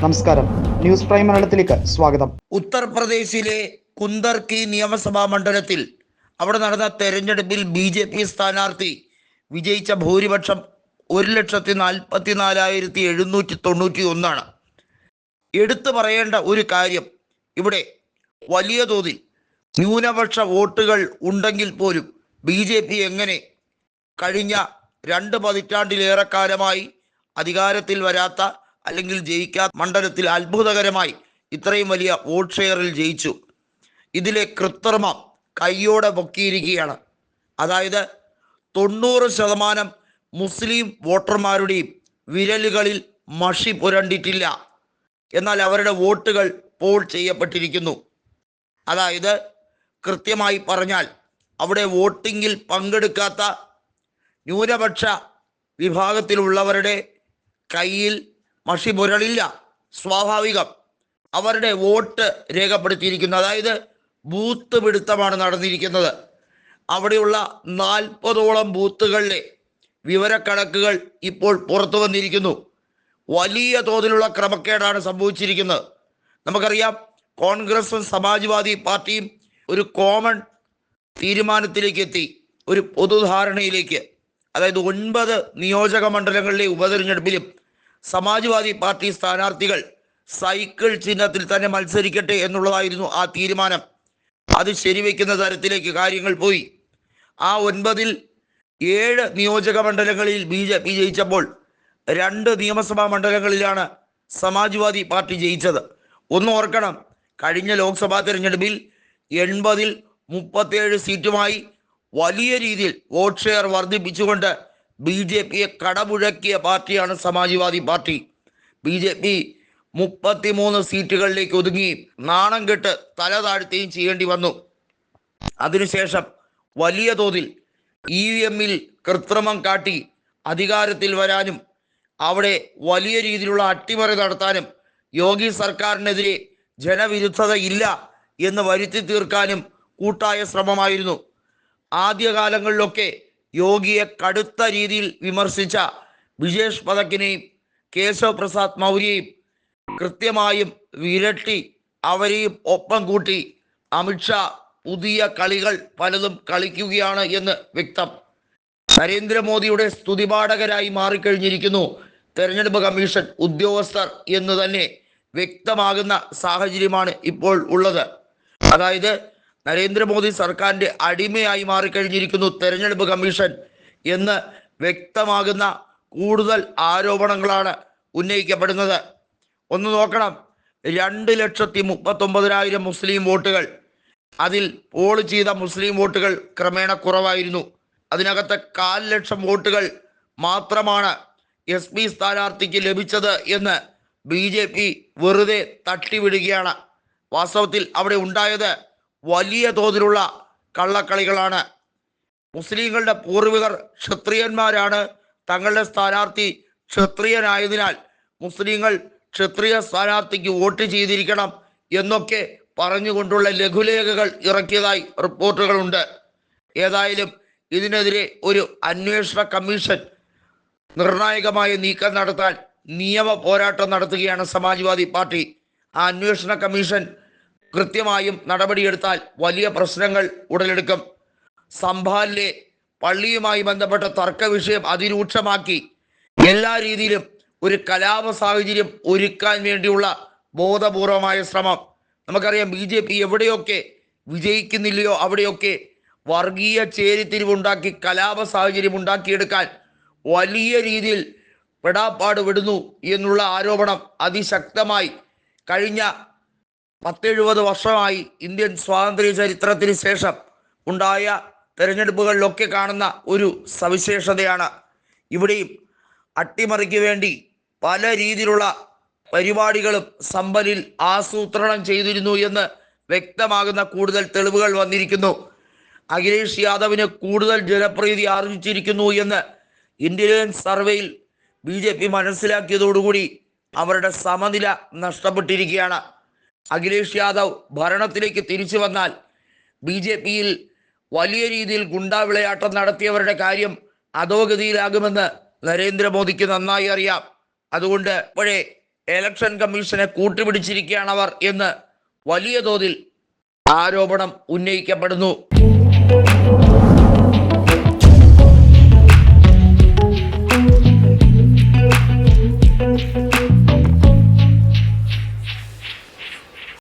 നമസ്കാരം. News prime മലയാളത്തിലേക്ക് സ്വാഗതം. ഉത്തർപ്രദേശിലെ കുന്ദർക്കി നിയമസഭാ മണ്ഡലത്തിൽ അവിടെ നടന്ന തെരഞ്ഞെടുപ്പിൽ ബി ജെ പി സ്ഥാനാർത്ഥി വിജയിച്ച ഭൂരിപക്ഷം ഒരു ലക്ഷത്തി നാൽപ്പത്തി നാലായിരത്തി എഴുന്നൂറ്റി തൊണ്ണൂറ്റി ഒന്നാണ്. എടുത്തു പറയേണ്ട ഒരു കാര്യം ഇവിടെ വലിയ തോതിൽ ന്യൂനപക്ഷ വോട്ടുകൾ ഉണ്ടെങ്കിൽ പോലും ബി ജെ പി എങ്ങനെ കഴിഞ്ഞ രണ്ട് പതിറ്റാണ്ടിലേറെ കാലമായി അധികാരത്തിൽ വരാത്ത അല്ലെങ്കിൽ ജയിക്കാത്ത മണ്ഡലത്തിൽ അത്ഭുതകരമായി ഇത്രയും വലിയ വോട്ട് ഷെയറിൽ ജയിച്ചു. ഇതിലെ കൃത്രിമം കൈയോടെ പൊക്കിയിരിക്കുകയാണ്. അതായത് തൊണ്ണൂറ് ശതമാനം മുസ്ലിം വോട്ടർമാരുടെയും വിരലുകളിൽ മഷി പുരണ്ടിട്ടില്ല. എന്നാൽ അവരുടെ വോട്ടുകൾ പോൾ ചെയ്യപ്പെട്ടിരിക്കുന്നു. അതായത് കൃത്യമായി പറഞ്ഞാൽ അവിടെ വോട്ടിങ്ങിൽ പങ്കെടുക്കാത്ത ന്യൂനപക്ഷ വിഭാഗത്തിലുള്ളവരുടെ കയ്യിൽ മഷി പുരളില്ല സ്വാഭാവികം. അവരുടെ വോട്ട് രേഖപ്പെടുത്തിയിരിക്കുന്നു. അതായത് ബൂത്ത് പിടുത്തമാണ് നടന്നിരിക്കുന്നത്. അവിടെയുള്ള നാൽപ്പതോളം ബൂത്തുകളിലെ വിവരക്കണക്കുകൾ ഇപ്പോൾ പുറത്തു വന്നിരിക്കുന്നു. വലിയ തോതിലുള്ള ക്രമക്കേടാണ് സംഭവിച്ചിരിക്കുന്നത്. നമുക്കറിയാം കോൺഗ്രസും സമാജ്വാദി പാർട്ടിയും ഒരു കോമൺ തീരുമാനത്തിലേക്ക് എത്തി ഒരു പൊതുധാരണയിലേക്ക്. അതായത് ഒൻപത് നിയോജക മണ്ഡലങ്ങളിലെ ഉപതെരഞ്ഞെടുപ്പിലും സമാജ്വാദി പാർട്ടി സ്ഥാനാർത്ഥികൾ സൈക്കിൾ ചിഹ്നത്തിൽ തന്നെ മത്സരിക്കട്ടെ എന്നുള്ളതായിരുന്നു ആ തീരുമാനം. അത് ശരിവെക്കുന്ന തരത്തിലേക്ക് കാര്യങ്ങൾ പോയി. ആ ഒൻപതിൽ ഏഴ് നിയോജക മണ്ഡലങ്ങളിൽ ബി ജെ പി ജയിച്ചപ്പോൾ രണ്ട് നിയമസഭാ മണ്ഡലങ്ങളിലാണ് സമാജ്വാദി പാർട്ടി ജയിച്ചത്. ഒന്ന് ഓർക്കണം കഴിഞ്ഞ ലോക്സഭാ തെരഞ്ഞെടുപ്പിൽ എൺപതിൽ മുപ്പത്തേഴ് സീറ്റുമായി വലിയ രീതിയിൽ വോട്ട് ഷെയർ വർദ്ധിപ്പിച്ചുകൊണ്ട് ബി ജെ പിയെ കടമുഴക്കിയ പാർട്ടിയാണ് Samajwadi party. B J P മുപ്പത്തിമൂന്ന് സീറ്റുകളിലേക്ക് ഒതുങ്ങി നാണം കെട്ട് തല താഴ്ത്തുകയും ചെയ്യേണ്ടി വന്നു. അതിനുശേഷം വലിയ തോതിൽ ഇ വി എമ്മിൽ കൃത്രിമം കാട്ടി അധികാരത്തിൽ വരാനും അവിടെ വലിയ രീതിയിലുള്ള അട്ടിമറി നടത്താനും യോഗി സർക്കാരിനെതിരെ ജനവിരുദ്ധത ഇല്ല എന്ന് വരുത്തി തീർക്കാനും കൂട്ടായ ശ്രമമായിരുന്നു. ആദ്യകാലങ്ങളിലൊക്കെ യോഗിയെ കടുത്ത രീതിയിൽ വിമർശിച്ച വിജേഷ് പതക്കിനെയും കേശവ് പ്രസാദ് മൗര്യയും കൃത്യമായും വിരട്ടി അവരെയും ഒപ്പം കൂട്ടി. അമിത്ഷാ പുതിയ കളികൾ പലതും കളിക്കുകയാണ് എന്ന് വ്യക്തം. നരേന്ദ്രമോദിയുടെ സ്തുതിപാഠകരായി മാറിക്കഴിഞ്ഞിരിക്കുന്നു തെരഞ്ഞെടുപ്പ് കമ്മീഷൻ ഉദ്യോഗസ്ഥർ എന്ന് തന്നെ വ്യക്തമാകുന്ന സാഹചര്യമാണ് ഇപ്പോൾ ഉള്ളത്. അതായത് നരേന്ദ്രമോദി സർക്കാരിന്റെ അടിമയായി മാറിക്കഴിഞ്ഞിരിക്കുന്നു തെരഞ്ഞെടുപ്പ് കമ്മീഷൻ എന്ന് വ്യക്തമാകുന്ന കൂടുതൽ ആരോപണങ്ങളാണ് ഉന്നയിക്കപ്പെടുന്നത്. ഒന്ന് നോക്കണം. രണ്ട് ലക്ഷത്തി മുപ്പത്തൊമ്പതിനായിരം മുസ്ലിം വോട്ടുകൾ. അതിൽ പോൾ ചെയ്ത മുസ്ലിം വോട്ടുകൾ ക്രമേണ കുറവായിരുന്നു. അതിനകത്ത് കാൽ ലക്ഷം വോട്ടുകൾ മാത്രമാണ് എസ് പി സ്ഥാനാർത്ഥിക്ക് ലഭിച്ചത് എന്ന് ബി ജെ പി വെറുതെ തട്ടിവിടുകയാണ്. വാസ്തവത്തിൽ അവിടെ ഉണ്ടായത് വലിയ തോതിലുള്ള കള്ളക്കളികളാണ്. മുസ്ലിങ്ങളുടെ പൂർവികർ ക്ഷത്രിയന്മാരാണ്. തങ്ങളുടെ സ്ഥാനാർത്ഥി ക്ഷത്രിയനായതിനാൽ മുസ്ലിങ്ങൾ ക്ഷത്രിയ സ്ഥാനാർത്ഥിക്ക് വോട്ട് ചെയ്തിരിക്കണം എന്നൊക്കെ പറഞ്ഞുകൊണ്ടുള്ള ലഘുലേഖകൾ ഇറക്കിയതായി റിപ്പോർട്ടുകളുണ്ട്. ഏതായാലും ഇതിനെതിരെ ഒരു അന്വേഷണ കമ്മീഷൻ നിർണായകമായ നീക്കം നടത്താൻ നിയമ പോരാട്ടം നടത്തുകയാണ് സമാജ്വാദി പാർട്ടി. ആ അന്വേഷണ കമ്മീഷൻ കൃത്യമായും നടപടിയെടുത്താൽ വലിയ പ്രശ്നങ്ങൾ ഉടലെടുക്കും. സംഭാലിലെ പള്ളിയുമായി ബന്ധപ്പെട്ട തർക്ക വിഷയം അതിരൂക്ഷമാക്കി എല്ലാ രീതിയിലും ഒരു കലാപ സാഹചര്യം ഒരുക്കാൻ വേണ്ടിയുള്ള ബോധപൂർവമായ ശ്രമം. നമുക്കറിയാം ബി ജെ പി എവിടെയൊക്കെ വിജയിക്കുന്നില്ലയോ അവിടെയൊക്കെ വർഗീയ ചേരിതിരിവുണ്ടാക്കി കലാപ സാഹചര്യം ഉണ്ടാക്കിയെടുക്കാൻ വലിയ രീതിയിൽ പെടാപ്പാട് വിടുന്നു എന്നുള്ള ആരോപണം അതിശക്തമായി കഴിഞ്ഞ പത്തെഴുപത് വർഷമായി ഇന്ത്യൻ സ്വാതന്ത്ര്യ ചരിത്രത്തിന് ശേഷം ഉണ്ടായ തെരഞ്ഞെടുപ്പുകളിലൊക്കെ കാണുന്ന ഒരു സവിശേഷതയാണ് ഇവിടെയും അട്ടിമറിക്ക് വേണ്ടി പല രീതിയിലുള്ള പരിപാടികളും സമ്പലിൽ ആസൂത്രണം ചെയ്തിരുന്നു എന്ന് വ്യക്തമാകുന്ന കൂടുതൽ തെളിവുകൾ വന്നിരിക്കുന്നു. അഖിലേഷ് യാദവിന് കൂടുതൽ ജനപ്രീതി ആർജിച്ചിരിക്കുന്നു എന്ന് ഇന്റലിജൻസ് സർവേയിൽ ബി ജെ പി മനസ്സിലാക്കിയതോടുകൂടി അവരുടെ സമനില നഷ്ടപ്പെട്ടിരിക്കുകയാണ്. അഖിലേഷ് യാദവ് ഭരണത്തിലേക്ക് തിരിച്ചു വന്നാൽ ബി ജെ പിയിൽ വലിയ രീതിയിൽ ഗുണ്ടാവിളയാട്ടം നടത്തിയവരുടെ കാര്യം അധോഗതിയിലാകുമെന്ന് നരേന്ദ്രമോദിക്ക് നന്നായി അറിയാം. അതുകൊണ്ട് ഇപ്പോഴേ ഇലക്ഷൻ കമ്മീഷനെ കൂട്ടുപിടിച്ചിരിക്കുകയാണ് അവർ എന്ന് വലിയ തോതിൽ ആരോപണം ഉന്നയിക്കപ്പെടുന്നു.